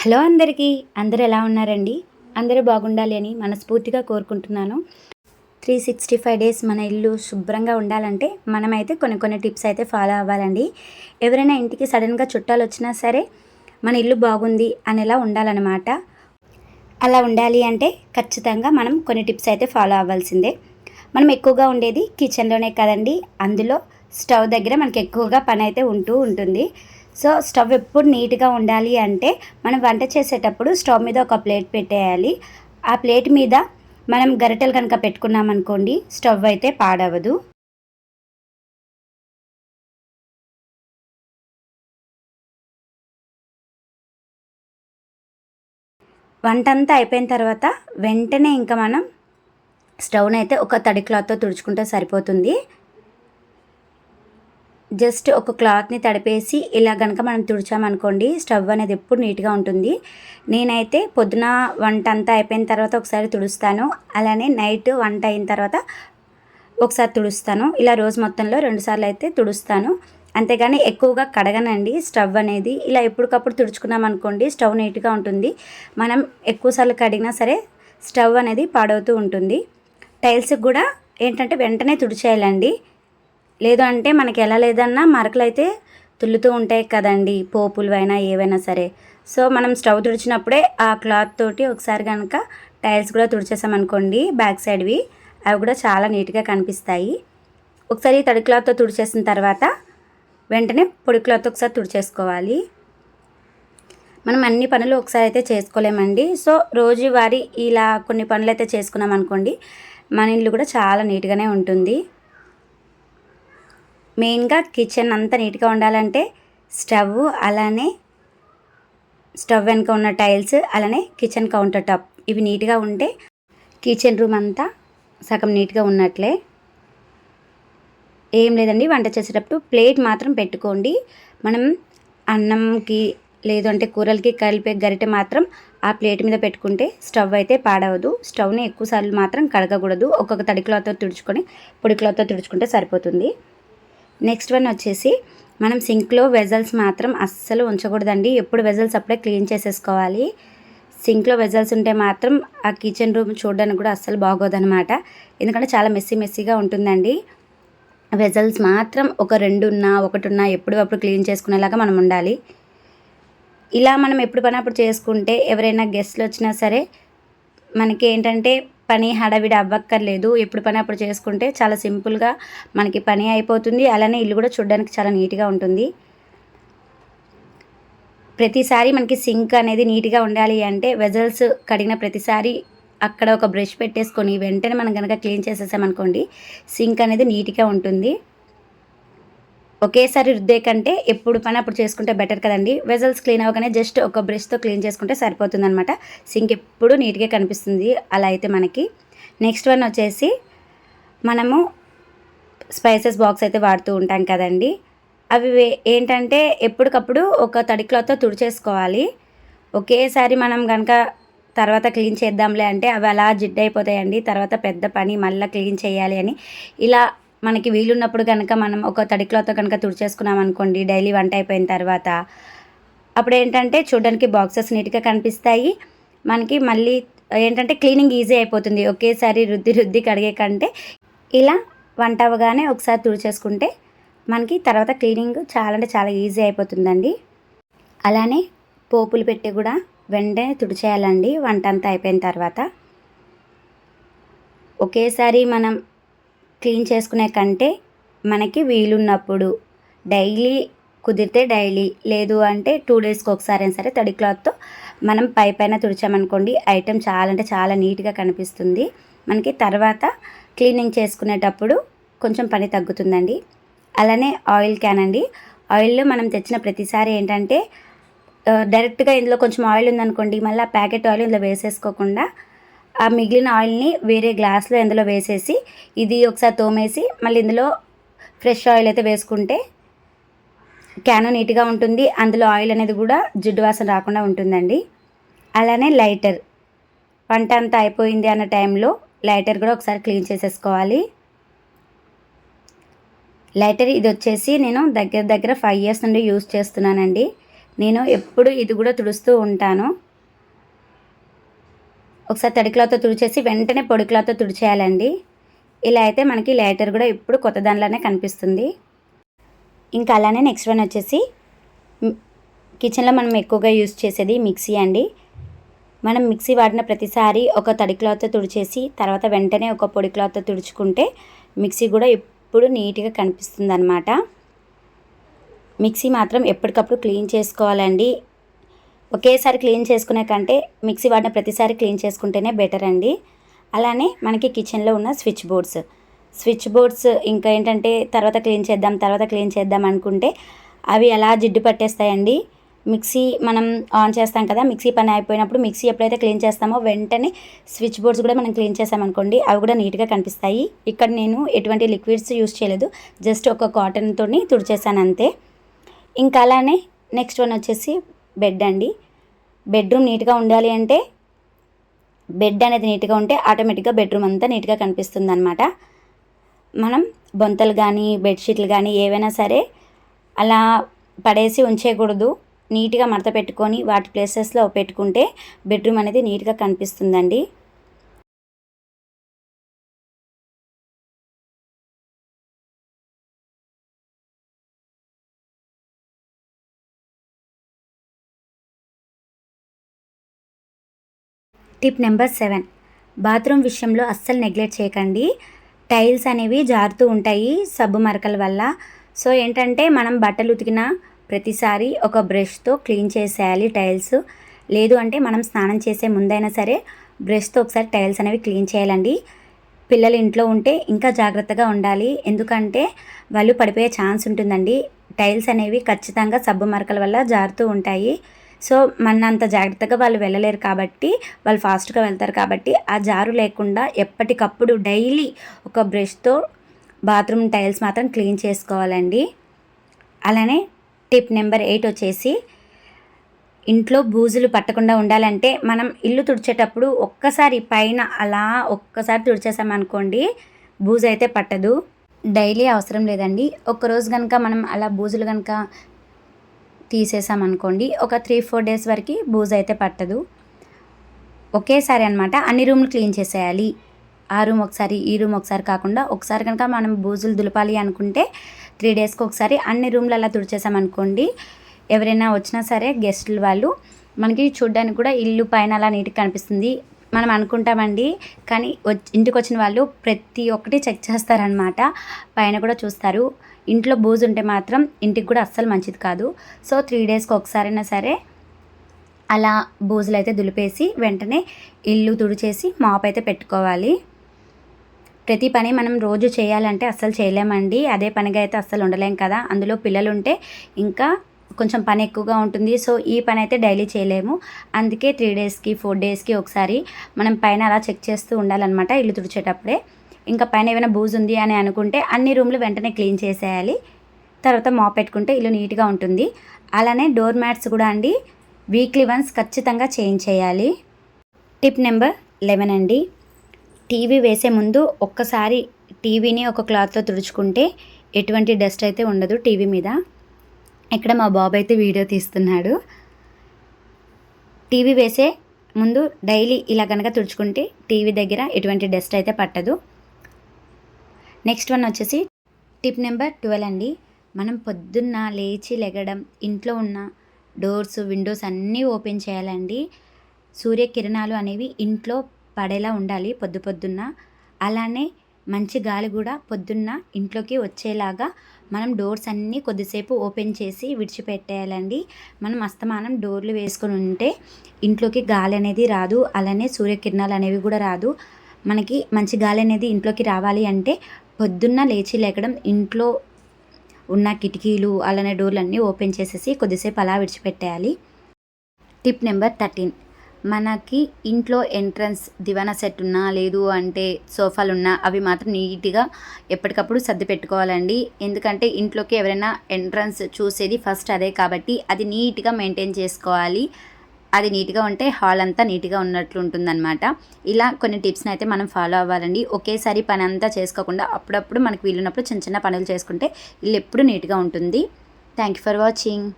Hello అందరికీ. అందరు ఎలా ఉన్నారండి? అందరూ బాగుండాలి అని మనస్ఫూర్తిగా కోరుకుంటున్నాను. త్రీ సిక్స్టీ ఫైవ్ డేస్ మన ఇల్లు శుభ్రంగా ఉండాలంటే మనమైతే కొన్ని కొన్ని టిప్స్ అయితే ఫాలో అవ్వాలండి. ఎవరైనా ఇంటికి సడన్గా చుట్టాలు వచ్చినా సరే మన ఇల్లు బాగుంది అనేలా ఉండాలన్నమాట. అలా ఉండాలి అంటే ఖచ్చితంగా మనం కొన్ని టిప్స్ అయితే ఫాలో అవ్వాల్సిందే. మనం ఎక్కువగా ఉండేది కిచెన్లోనే కదండి. అందులో స్టవ్ దగ్గర మనకి ఎక్కువగా పని అయితే ఉంటూ ఉంటుంది. సో స్టవ్ ఎప్పుడు నీట్గా ఉండాలి అంటే మనం వంట చేసేటప్పుడు స్టవ్ మీద ఒక ప్లేట్ పెట్టేయాలి. ఆ ప్లేట్ మీద మనం గరిటెలు కనుక పెట్టుకున్నామనుకోండి స్టవ్ అయితే పాడవదు. వంట అంతా అయిపోయిన తర్వాత వెంటనే ఇంకా మనం స్టవ్ని అయితే ఒక తడి క్లాత్తో తుడుచుకుంటే సరిపోతుంది. జస్ట్ ఒక క్లాత్ని తడిపేసి ఇలా కనుక మనం తుడిచామనుకోండి స్టవ్ అనేది ఎప్పుడు నీట్గా ఉంటుంది. నేనైతే పొద్దున వంట అంతా అయిపోయిన తర్వాత ఒకసారి తుడుస్తాను. అలానే నైట్ వంట అయిన తర్వాత ఒకసారి తుడుస్తాను. ఇలా రోజు మొత్తంలో రెండుసార్లు అయితే తుడుస్తాను. అంతేగాని ఎక్కువగా కడగనండి స్టవ్ అనేది. ఇలా ఎప్పటికప్పుడు తుడుచుకున్నాం అనుకోండి స్టవ్ నీట్గా ఉంటుంది. మనం ఎక్కువసార్లు కడిగినా సరే స్టవ్ అనేది పాడవుతూ ఉంటుంది. టైల్స్కి కూడా ఏంటంటే వెంటనే తుడిచేయాలండి. లేదు అంటే మనకి ఎలా లేదన్నా మరకలు అయితే తుల్లుతూ ఉంటాయి కదండి పోపులు అయినా ఏవైనా సరే. సో మనం స్టవ్ తుడిచినప్పుడే ఆ క్లాత్ తోటి ఒకసారి కనుక టైల్స్ కూడా తుడిచేసామనుకోండి బ్యాక్ సైడ్వి అవి కూడా చాలా నీట్గా కనిపిస్తాయి. ఒకసారి తడి క్లాత్తో తుడిచేసిన తర్వాత వెంటనే పొడి క్లాత్ ఒకసారి తుడిచేసుకోవాలి. మనం అన్ని పనులు ఒకసారి అయితే చేసుకోలేమండి. సో రోజువారీ ఇలా కొన్ని పనులు అయితే చేసుకున్నాం అనుకోండి మన ఇల్లు కూడా చాలా నీట్గానే ఉంటుంది. మెయిన్గా కిచెన్ అంతా నీట్గా ఉండాలంటే స్టవ్ అలానే స్టవ్ వెనుక ఉన్న టైల్స్ అలానే కిచెన్ కౌంటర్ టాప్ ఇవి నీట్గా ఉంటే కిచెన్ రూమ్ అంతా సగం నీట్గా ఉన్నట్లే. ఏం లేదండి వంట చేసేటప్పుడు ప్లేట్ మాత్రం పెట్టుకోండి. మనం అన్నంకి లేదు అంటే కూరలకి కలిపే గరిటె మాత్రం ఆ ప్లేట్ మీద పెట్టుకుంటే స్టవ్ అయితే పాడవదు. స్టవ్ని ఎక్కువసార్లు మాత్రం కడగకూడదు. ఒక్కొక్క తడి క్లాత్తో తుడుచుకొని పొడి క్లాత్తో తుడుచుకుంటే సరిపోతుంది. నెక్స్ట్ వన్ వచ్చేసి మనం సింక్లో వెజల్స్ మాత్రం అస్సలు ఉంచకూడదండి. ఎప్పుడు వెజల్స్ అప్పుడే క్లీన్ చేసేసుకోవాలి. సింక్లో వెజల్స్ ఉంటే మాత్రం ఆ కిచెన్ రూమ్ చూడడానికి కూడా అస్సలు బాగోదనమాట ఎందుకంటే చాలా మెస్సీ మెస్సీగా ఉంటుందండి. వెజల్స్ మాత్రం ఒక రెండు ఉన్నా ఒకటి ఉన్నా ఎప్పుడప్పుడు క్లీన్ చేసుకునేలాగా మనం ఉండాలి. ఇలా మనం ఎప్పుడు పని అప్పుడు చేసుకుంటే ఎవరైనా గెస్ట్లు వచ్చినా సరే మనకి ఏంటంటే పని హడావిడి అవ్వక్కర్లేదు. ఎప్పుడు పని అప్పుడు చేసుకుంటే చాలా సింపుల్గా మనకి పని అయిపోతుంది. అలానే ఇల్లు కూడా చూడడానికి చాలా నీట్గా ఉంటుంది. ప్రతిసారి మనకి సింక్ అనేది నీట్గా ఉండాలి అంటే వెజల్స్ కడిగిన ప్రతిసారి అక్కడ ఒక బ్రష్ పెట్టేసుకొని వెంటనే మనం కనుక క్లీన్ చేసేసామనుకోండి సింక్ అనేది నీట్గా ఉంటుంది. ఒకేసారి రుద్దే కంటే ఎప్పుడు పని అప్పుడు చేసుకుంటే బెటర్ కదండి. వెజల్స్ క్లీన్ అవ్వగానే జస్ట్ ఒక బ్రష్తో క్లీన్ చేసుకుంటే సరిపోతుంది అనమాట సింక్ ఎప్పుడు నీట్గా కనిపిస్తుంది. అలా అయితే మనకి. నెక్స్ట్ వన్ వచ్చేసి మనము స్పైసెస్ బాక్స్ అయితే వాడుతూ ఉంటాం కదండి. అవి ఏంటంటే ఎప్పటికప్పుడు ఒక తడి క్లాత్తో తుడిచేసుకోవాలి. ఒకేసారి మనం కనుక తర్వాత క్లీన్ చేద్దాంలే అంటే అవి అలా జిడ్ అయిపోతాయండి తర్వాత పెద్ద పని మళ్ళీ క్లీన్ చేయాలి అని. ఇలా మనకి వీలున్నప్పుడు కనుక మనం ఒక తడి క్లాత్ కనుక తుడిచేసుకున్నాం అనుకోండి డైలీ వంట అయిపోయిన తర్వాత. అప్పుడు ఏంటంటే చూడడానికి బాక్సెస్ నీట్గా కనిపిస్తాయి. మనకి మళ్ళీ ఏంటంటే క్లీనింగ్ ఈజీ అయిపోతుంది. ఒకేసారి రుద్ది రుద్ది కడిగే కంటే ఇలా వంట అవ్వగానే ఒకసారి తుడిచేసుకుంటే మనకి తర్వాత క్లీనింగ్ చాలా అంటే చాలా ఈజీ అయిపోతుందండి. అలానే పోపులు పెట్టి కూడా వెంటనే తుడిచేయాలండి. వంట అంతా అయిపోయిన తర్వాత. ఒకేసారి మనం క్లీన్ చేసుకునే కంటే మనకి వీలున్నప్పుడు డైలీ కుదిరితే డైలీ లేదు అంటే టూ డేస్కి ఒకసారి అయినా సరే తడి క్లాత్తో మనం పై పైన తుడిచామనుకోండి ఐటెం చాలా అంటే చాలా నీట్గా కనిపిస్తుంది. మనకి తర్వాత క్లీనింగ్ చేసుకునేటప్పుడు కొంచెం పని తగ్గుతుందండి. అలానే ఆయిల్ క్యాన్ అండి. ఆయిల్లో మనం తెచ్చిన ప్రతిసారి ఏంటంటే డైరెక్ట్గా ఇందులో కొంచెం ఆయిల్ ఉందనుకోండి మళ్ళీ ప్యాకెట్ ఆయిల్ ఇందులో వేసేసుకోకుండా ఆ మిగిలిన ఆయిల్ని వేరే గ్లాస్లో ఇందులో వేసేసి ఇది ఒకసారి తోమేసి మళ్ళీ ఇందులో ఫ్రెష్ ఆయిల్ అయితే వేసుకుంటే క్యాను నీట్గా ఉంటుంది. అందులో ఆయిల్ అనేది కూడా జిడ్డు వాసన రాకుండా ఉంటుందండి. అలానే లైటర్. వంట అంతా అయిపోయింది అన్న టైంలో లైటర్ కూడా ఒకసారి క్లీన్ చేసేసుకోవాలి. లైటర్ ఇది వచ్చేసి నేను దగ్గర దగ్గర ఫైవ్ ఇయర్స్ నుండి యూస్ చేస్తున్నానండి. నేను ఎప్పుడు ఇది కూడా తుడుస్తూ ఉంటాను. ఒకసారి తడి క్లాత్తో తుడిచేసి వెంటనే పొడి క్లాత్తో తుడిచేయాలండి. ఇలా అయితే మనకి లేటర్ కూడా ఇప్పుడు కొత్త దానిలోనే కనిపిస్తుంది. ఇంకా అలానే నెక్స్ట్ వన్ వచ్చేసి కిచెన్లో మనం ఎక్కువగా యూస్ చేసేది మిక్సీ అండి. మనం మిక్సీ వాడిన ప్రతిసారి ఒక తడి క్లాత్తో తుడిచేసి తర్వాత వెంటనే ఒక పొడి క్లాత్తో తుడుచుకుంటే మిక్సీ కూడా ఎప్పుడు నీట్గా కనిపిస్తుంది అనమాట మిక్సీ మాత్రం ఎప్పటికప్పుడు క్లీన్ చేసుకోవాలండి. ఒకేసారి క్లీన్ చేసుకునే కంటే మిక్సీ వాడిన ప్రతిసారి క్లీన్ చేసుకుంటేనే బెటర్ అండి. అలానే మనకి కిచెన్లో ఉన్న స్విచ్ బోర్డ్స్. స్విచ్ బోర్డ్స్ ఇంకా ఏంటంటే తర్వాత క్లీన్ చేద్దాం తర్వాత క్లీన్ చేద్దాం అనుకుంటే అవి ఎలా జిడ్డు పట్టేస్తాయండి? మిక్సీ మనం ఆన్ చేస్తాం కదా మిక్సీ పని అయిపోయినప్పుడు మిక్సీ ఎప్పుడైతే క్లీన్ చేస్తామో వెంటనే స్విచ్ బోర్డ్స్ కూడా మనం క్లీన్ చేసామనుకోండి అవి కూడా నీట్గా కనిపిస్తాయి. ఇక్కడ నేను ఎటువంటి లిక్విడ్స్ యూస్ చేయలేదు జస్ట్ ఒక కాటన్తో తుడిచేసాను అంతే. ఇంకా అలానే నెక్స్ట్ వన్ వచ్చేసి బెడ్ అండి. బెడ్రూమ్ నీట్గా ఉండాలి అంటే బెడ్ అనేది నీట్గా ఉంటే ఆటోమేటిక్గా బెడ్రూమ్ అంతా నీట్గా కనిపిస్తుంది అనమాట మనం బొంతలు కానీ బెడ్షీట్లు కానీ ఏవైనా సరే అలా పడేసి ఉంచేయకూడదు. నీట్గా మడత పెట్టుకొని వాటి ప్లేసెస్లో పెట్టుకుంటే బెడ్రూమ్ అనేది నీట్గా కనిపిస్తుందండి. Tip number seven. బాత్రూమ్ విషయంలో అస్సలు నెగ్లెక్ట్ చేయకండి. టైల్స్ అనేవి జారుతూ ఉంటాయి సబ్బు మరకల వల్ల. సో ఏంటంటే మనం బట్టలు ఉతికిన ప్రతిసారి ఒక బ్రష్తో క్లీన్ చేసేయాలి టైల్స్. లేదు అంటే మనం స్నానం చేసే ముందైనా సరే బ్రష్తో ఒకసారి టైల్స్ అనేవి క్లీన్ చేయాలండి. పిల్లలు ఇంట్లో ఉంటే ఇంకా జాగ్రత్తగా ఉండాలి. ఎందుకంటే వాళ్ళు పడిపోయే ఛాన్స్ ఉంటుందండి. టైల్స్ అనేవి ఖచ్చితంగా సబ్బు మరకల వల్ల జారుతూ ఉంటాయి. సో మన అంత జాగ్రత్తగా వాళ్ళు వెళ్ళలేరు కాబట్టి వాళ్ళు ఫాస్ట్గా వెళ్తారు కాబట్టి ఆ జారు లేకుండా ఎప్పటికప్పుడు డైలీ ఒక బ్రష్తో బాత్రూమ్ టైల్స్ మాత్రం క్లీన్ చేసుకోవాలండి. అలానే టిప్ నెంబర్ ఎయిట్ వచ్చేసి ఇంట్లో బూజులు పట్టకుండా ఉండాలంటే మనం ఇల్లు తుడిచేటప్పుడు ఒక్కసారి పైన అలా ఒక్కసారి తుడిచేసామనుకోండి బూజు అయితే పట్టదు. డైలీ అవసరం లేదండి. ఒక్కరోజు కనుక మనం అలా బూజులు కనుక తీసేసామనుకోండి ఒక త్రీ ఫోర్ డేస్ వరకు బూజు అయితే పట్టదు. ఒకేసారి అనమాట అన్ని రూమ్లు క్లీన్ చేసేయాలి. ఆ రూమ్ ఒకసారి ఈ రూమ్ ఒకసారి కాకుండా ఒకసారి కనుక మనం బూజులు దులపాలి అనుకుంటే త్రీ డేస్కి ఒకసారి అన్ని రూమ్లు అలా తుడిచేసామనుకోండి ఎవరైనా వచ్చినా సరే గెస్టులు వాళ్ళు మనకి చూడ్డానికి కూడా ఇల్లు పైన అలా నీట్గా కనిపిస్తుంది. మనం అనుకుంటామండి కానీ ఇంటికి వచ్చిన వాళ్ళు ప్రతి ఒక్కటి చెక్ చేస్తారనమాట పైన కూడా చూస్తారు. ఇంట్లో బూజు ఉంటే మాత్రం ఇంటికి కూడా అస్సలు మంచిది కాదు. సో త్రీ డేస్కి ఒకసారైనా సరే అలా బూజులు అయితే దులిపేసి వెంటనే ఇల్లు తుడిచేసి మాప్ అయితే పెట్టుకోవాలి. ప్రతి పని మనం రోజు చేయాలంటే అస్సలు చేయలేమండి. అదే పనిగా అయితే అస్సలు ఉండలేం కదా. అందులో పిల్లలు ఉంటే ఇంకా కొంచెం పని ఎక్కువగా ఉంటుంది. సో ఈ పని అయితే డైలీ చేయలేము. అందుకే త్రీ డేస్కి ఫోర్ డేస్కి ఒకసారి మనం పైన అలా చెక్ చేస్తూ ఉండాలన్నమాట ఇల్లు తుడిచేటప్పుడే. ఇంకా పైన ఏమైనా బూజు ఉంది అని అనుకుంటే అన్ని రూమ్లు వెంటనే క్లీన్ చేసేయాలి. తర్వాత మాప్ పెట్టుకుంటే ఇల్లు నీట్గా ఉంటుంది. అలానే డోర్ మ్యాట్స్ కూడా అండి. వీక్లీ వన్స్ ఖచ్చితంగా చేంజ్ చేయాలి. టిప్ నెంబర్ లెవెన్ అండి. టీవీ వేసే ముందు ఒక్కసారి టీవీని ఒక క్లాత్తో తుడుచుకుంటే ఎటువంటి డస్ట్ అయితే ఉండదు టీవీ మీద. ఇక్కడ మా బాబు అయితే వీడియో తీస్తున్నాడు. టీవీ వేసే ముందు డైలీ ఇలా కనుక తుడుచుకుంటే టీవీ దగ్గర ఎటువంటి డస్ట్ అయితే పట్టదు. నెక్స్ట్ వన్ వచ్చేసి టిప్ నెంబర్ ట్వెల్వ్ అండి. మనం పొద్దున్న లేచి లెగడం ఇంట్లో ఉన్న డోర్స్ విండోస్ అన్నీ ఓపెన్ చేయాలండి. సూర్యకిరణాలు అనేవి ఇంట్లో పడేలా ఉండాలి పొద్దు పొద్దున్న. అలానే మంచి గాలి కూడా పొద్దున్న ఇంట్లోకి వచ్చేలాగా మనం డోర్స్ అన్నీ కొద్దిసేపు ఓపెన్ చేసి విడిచిపెట్టేయాలండి. మనం అస్తమానం డోర్లు వేసుకొని ఉంటే ఇంట్లోకి గాలి అనేది రాదు అలానే సూర్యకిరణాలు అనేవి కూడా రాదు. మనకి మంచి గాలి అనేది ఇంట్లోకి రావాలి అంటే పొద్దున్న లేచి లేకడం ఇంట్లో ఉన్న కిటికీలు అలానే డోర్లు అన్నీ ఓపెన్ చేసేసి కొద్దిసేపు అలా విడిచిపెట్టేయాలి. Tip number thirteen. మనకి ఇంట్లో ఎంట్రన్స్ దివానా సెట్ ఉన్నా లేదు అంటే సోఫాలు ఉన్నా అవి మాత్రం నీట్గా ఎప్పటికప్పుడు సర్ది పెట్టుకోవాలండి. ఎందుకంటే ఇంట్లోకి ఎవరైనా ఎంట్రన్స్ చూసేది ఫస్ట్ అదే కాబట్టి అది నీట్గా మెయింటైన్ చేసుకోవాలి. అది నీట్గా ఉంటే హాల్ అంతా నీట్గా ఉన్నట్లు ఉంటుందన్నమాట ఇలా కొన్ని టిప్స్ని అయితే మనం ఫాలో అవ్వాలండి. ఒకేసారి పని అంతా చేసుకోకుండా అప్పుడప్పుడు మనకు వీలున్నప్పుడు చిన్న చిన్న పనులు చేసుకుంటే ఇల్లు ఎప్పుడు నీట్గా ఉంటుంది. Thank you for watching.